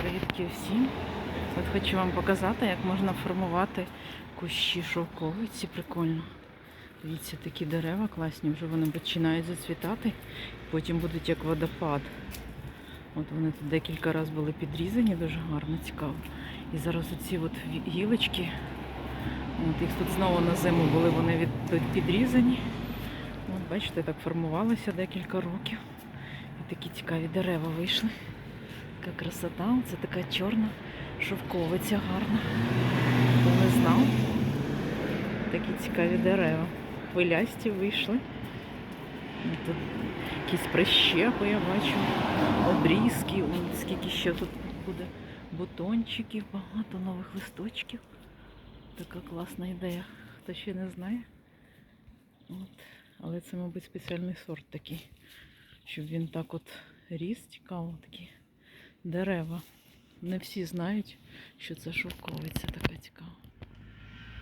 Привітки всім! От хочу вам показати, як можна формувати кущі шовковиці. Прикольно. Дивіться, такі дерева класні, вже вони починають зацвітати, потім будуть як водопад. От вони тут декілька разів були підрізані, дуже гарно, цікаво. І зараз оці от гілочки, от їх тут знову на зиму були вони від, під- підрізані. От бачите, так формувалося декілька років. І такі цікаві дерева вийшли. Така красота, це така чорна шовковиця гарна. Хто не знав. Такі цікаві дерева. Хвилясті вийшли. Ну, Тут якісь прищепи я бачу, обрізки, Вон скільки ще тут буде бутончиків, багато нових листочків. Така класна ідея. Хто ще не знає. От. Але це, мабуть, спеціальний сорт такий, щоб він так от ріс, цікаво такі дерева. Не всі знають, що це шовковиця така цікава.